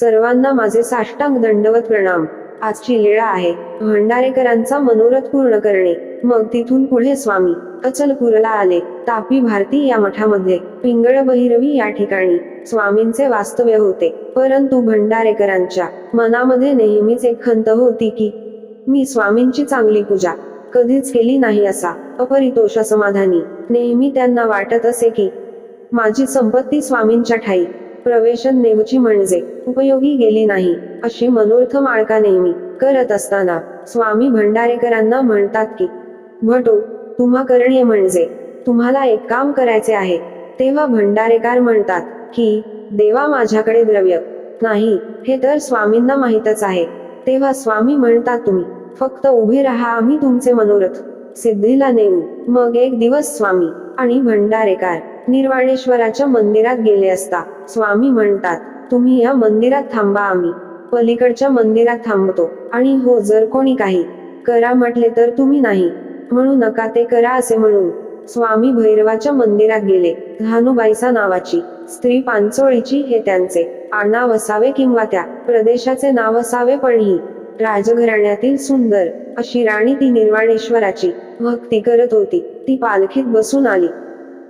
सर्वांना माझे साष्टांग दंडवत प्रणाम. आजची लीळा आहे. भंडारेकरांचा मनोरथ पूर्ण करणे. मग तिथून पुढे स्वामी. अचलपूरला आले. तापी भारती या मठामध्ये. पिंगळ बहिरवी या ठिकाणी. स्वामींचे वास्तव्य होते. परंतु भंडारेकरांच्या मनामध्ये नेहमीच एक खंत होती की मी स्वामींची चांगली पूजा कधीच केली नाही असा अपरितोष समाधानी. नेहमी त्यांना वाटत असे की माझी संपत्ती स्वामींच्या ठाई. प्रवेशन नेवची म्हणजे उपयोगी गेली नाही अशी मनोर्थ माळका नेहमी करत असताना स्वामी भंडारेकरांना म्हणतात की भटू तुम्हा करणे म्हणजे तुम्हाला एक काम करायचे आहे. तेव्हा भंडारेकार म्हणतात की देवा माझ्याकडे द्रव्य नाही हे तर स्वामींना माहीतच आहे. तेव्हा स्वामी म्हणतात तुम्ही फक्त उभे राहा आम्ही तुमचे मनोरथ सिद्धीला नेऊ. मग एक दिवस स्वामी आणि भंडारेकार निर्वाणेश्वराच्या मंदिरात गेले असता. स्वामी म्हणतात तुम्ही या मंदिरात थांबा आम्ही. पलीकडच्या मंदिरात थांबतो. आणि हो जर कोणी काही करा म्हटले तर तुम्ही नाही. म्हणू नका ते करा असे म्हणून. स्वामी भैरवाच्या मंदिरात गेले. धानुबाईसा नावाची स्त्री पांचोळीची हे त्यांचे आडनाव असावे किंवा त्या प्रदेशाचे नाव असावे पण ही राजघराण्यातील सुंदर अशी राणी ती निर्वाणेश्वराची भक्ती करत होती. ती पालखीत बसून आली.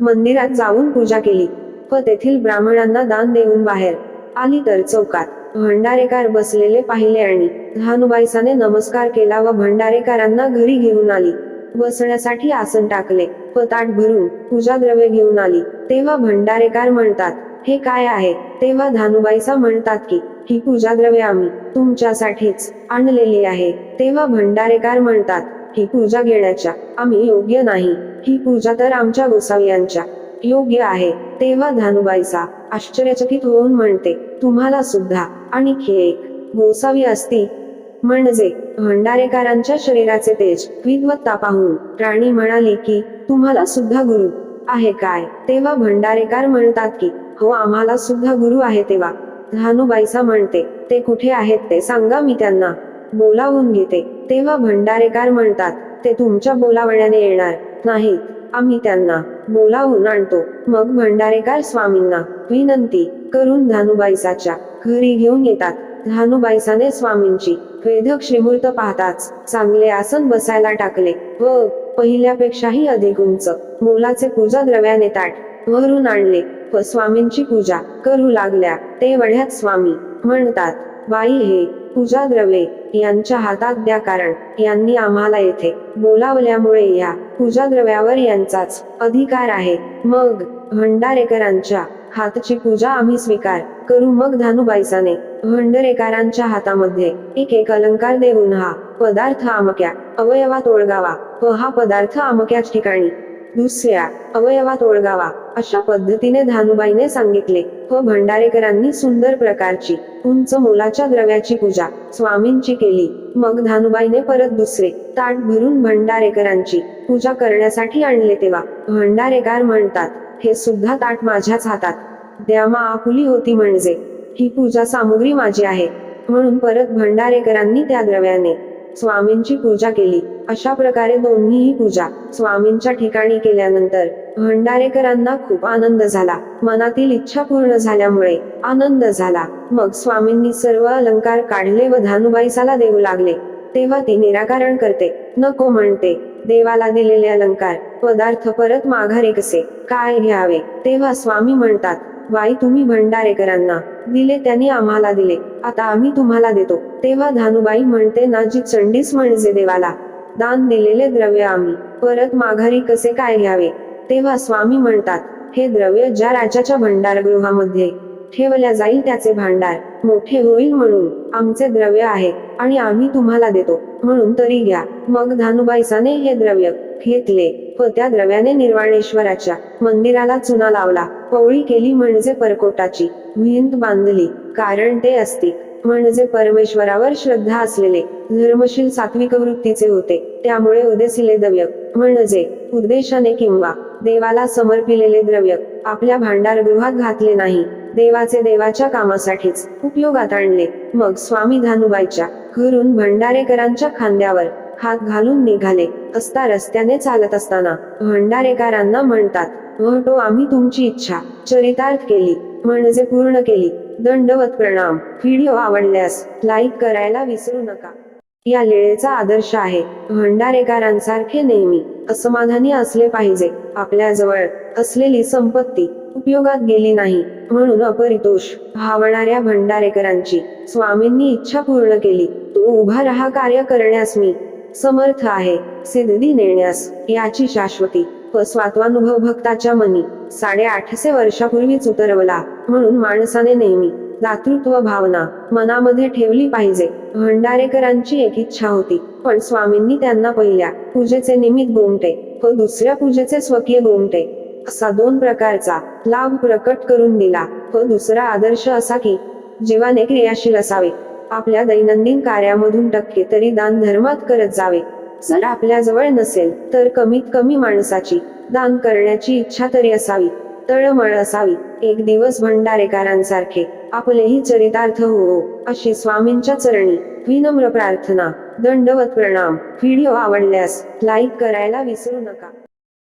मंदिरात जाऊन पूजा केली. व तेथील ब्राह्मणांना दान देऊन बाहेर आली तर चौकात. भंडारेकार बसलेले पाहिले आणि धानुबाईसाने नमस्कार केला व भंडारेकरांना घरी घेऊन आली. बसण्यासाठी आसन टाकले व ताट भरून पूजा द्रव्य घेऊन आली. तेव्हा भंडारेकार म्हणतात हे काय आहे? तेव्हा धानुबाईसा म्हणतात की ही पूजा द्रव्य आम्ही तुमच्यासाठीच आणलेली आहे. तेव्हा भंडारेकार म्हणतात ही पूजा घेण्याच्या आम्ही योग्य नाही. ही पूजा तर आमच्या गोसावियांच्या. योग्य आहे. तेव्हा धानुबाईचा आश्चर्यचकित होऊन म्हणते तुम्हाला सुद्धा. आणखी एक गोसावी असती. म्हणजे भंडारेकरांच्या शरीराचे तेज विद्वत्ता पाहून राणी म्हणाली की तुम्हाला सुद्धा गुरु आहे काय? तेव्हा भंडारेकार म्हणतात की हो आम्हाला सुद्धा गुरु आहे तेव्हा. धानुबाईसा म्हणते ते कुठे आहेत ते सांगा मी त्यांना. बोलावून घेते. तेव्हा भंडारेकार म्हणतात ते तुमच्या बोलावण्याने येणार. नाहीत. आम्ही त्यांना बोलावून आणतो. मग भंडारेकार स्वामींना विनंती करून धानुबाईसाच्या घरी घेऊन येतात. धानुबाईसाने स्वामींची वेधक श्रीमूर्त पाहताच चांगले आसन बसायला टाकले व पहिल्यापेक्षाही अधिक उंच मोलाचे पूजा द्रव्याने ताट भरून आणले व स्वामींची पूजा करू लागल्या. ते वढ्यात स्वामी म्हणतात बाई हे पूजा द्रव्ये यांच्या हातात द्या कारण यांनी आम्हाला येथे बोलावल्यामुळे या पूजा द्रव्यावर यांचाच अधिकार आहे. मग भंडारेकरांच्या हातची पूजा आम्ही स्वीकार करू. मग धानुबाईसाने भंडरेकरांच्या हातामध्ये एक एक अलंकार देऊन हा पदार्थ आमक्या अवयवात ओळगावा व हा पदार्थ आमक्याच ठिकाणी दुसऱ्या अवयवात ओळगावा अशा पद्धतीने धानुबाईने सांगितले. व भंडारेकरांनी सुंदर प्रकारची उंच मोलाच्या द्रव्याची पूजा स्वामींची केली. मग धानुबाईने परत दुसरे ताट भरून भंडारेकरांची पूजा करण्यासाठी आणले तेव्हा भंडारेकार म्हणतात हे सुद्धा ताट माझ्याच हातात. द्यामा आपुली होती म्हणजे. ही पूजा सामुग्री माझी आहे. म्हणून परत भंडारेकरांनी त्या द्रव्याने स्वामींची पूजा केली. अशा प्रकारे दोन्हीही पूजा स्वामींच्या ठिकाणी केल्यानंतर भंडारेकरांना खूप आनंद झाला. मनातील इच्छा पूर्ण झाल्यामुळे आनंद झाला. मग स्वामींनी सर्व अलंकार काढले व धानुबाईसाला देऊ लागले. तेव्हा ती निराकरण करते. नको म्हणते. देवाला दिलेले अलंकार पदार्थ परत माघारी कसे? काय घ्यावे? तेव्हा स्वामी म्हणतात बाई तुम्ही भंडारेकरांना दिले त्यांनी आम्हाला दिले. आता आम्ही तुम्हाला देतो. तेव्हा धानुबाई म्हणते ना जी चंडीस म्हणजे देवाला दान दिलेले द्रव्य आम्ही. परत माघारी कसे काय घ्यावे? तेव्हा स्वामी म्हणतात हे द्रव्य ज्या राजाच्या भंडारगृहामध्ये ठेवल्या जाईल त्याचे भांडार. मोठे होईल म्हणून आमचे द्रव्य आहे आणि आम्ही तुम्हाला देतो. म्हणून तरी घ्या. मग धानुबाईसाने हे द्रव्य घेतले व त्या द्रव्याने निर्वाणेश्वराच्या मंदिराला चुना लावला. पवळी केली म्हणजे परकोटाची. भिंत बांधली. कारण ते अस्तिक. म्हणजे परमेश्वरावर श्रद्धा असलेले. धर्मशील सात्विक वृत्तीचे होते. त्यामुळे उदेसिले द्रव्य म्हणजे उद्देशाने किंवा देवाला समर्पिलेले द्रव्य आपल्या भांडारगृहात घातले नाही. देवाचे देवाच्या कामासाठीच उपयोगात आणले. मग स्वामी धानुबाईच्या घरून भंडारेकरांच्या खांद्यावर हात घालून निघाले. असता रस्त्याने चालत असताना भंडारेकरांना म्हणतात म्हणतो आम्ही तुमची इच्छा चरितार्थ केली म्हणजे पूर्ण केली. दंडवत प्रणाम. व्हिडिओ आवडल्यास लाईक करायला विसरू नका. या लीळेचा आदर्श आहे. भंडारेकरांसारखे नेहमी असमाधानी असले पाहिजे. आपल्याजवळ असलेली संपत्ती उपयोगात गेली नाही म्हणून अपरितोष भावणाऱ्या भंडारेकरांची स्वामींनी इच्छा पूर्ण केली. तू उभा राहा कार्य करण्यास मी समर्थ आहे. सिद्धी नेण्यास याची शाश्वती. व स्वात्वानुभव भक्ताच्या मनी साडेआठशे वर्षापूर्वीच उतरवला म्हणून माणसाने नेहमी दातृत्व भावना मनामध्ये ठेवली पाहिजे. भंडारेकरांची एक इच्छा होती पण स्वामींनी त्यांना पहिल्या पूजेचे निमित्त गोमटे व दुसऱ्या पूजेचे स्वकीय गोमटे असा दोन प्रकारचा लाभ प्रकट करून दिला व दुसरा आदर्श असा की जीवाने क्रियाशील असावे. आपल्या दैनंदिन कार्यामधून टक्के तरी दान धर्मात करत जावे. जर आपल्या जवळ नसेल तर कमीत कमी माणसाची दान करण्याची इच्छा तरी असावी. तळमळ असावी. एक दिवस भंडारेकरांसारखे आपलेही चरितार्थ होवो अशी स्वामींच्या चरणी विनम्र प्रार्थना दंडवत प्रणाम व्हिडिओ आवडल्यास लाईक करायला विसरू नका.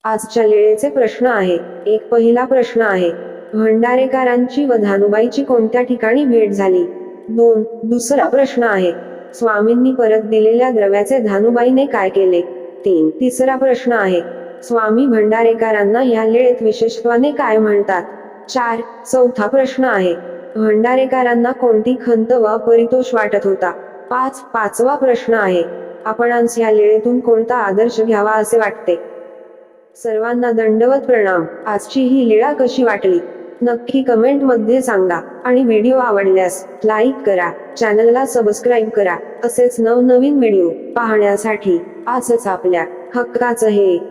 आजच्या लेळेचे प्रश्न आहे एक पहिला प्रश्न आहे भंडारेकरांची व धानुबाईची कोणत्या ठिकाणी भेट झाली? दोन दुसरा प्रश्न आहे स्वामींनी परत दिलेल्या द्रव्याचे धानुबाईने काय केले? तीन तिसरा प्रश्न आहे स्वामी भंडारेकरांना या लेळेत विशेषत्वाने काय म्हणतात? चार चौथा प्रश्न आहे भंडारेकरांना कोणती खंत व परितोष वाटत होता? पाच पाचवा प्रश्न आहे. आपणांस या लीळेतून कोणता आदर्श घ्यावा असे वाटते? सर्वांना दंडवत प्रणाम. आजची ही लीळा कशी वाटली? नक्की कमेंटमध्ये सांगा. आणि व्हिडिओ आवडल्यास लाईक करा. चॅनलला सबस्क्राईब करा. असेच नवनवीन व्हिडिओ पाहण्यासाठी आजच आपल्या हक्काचं हे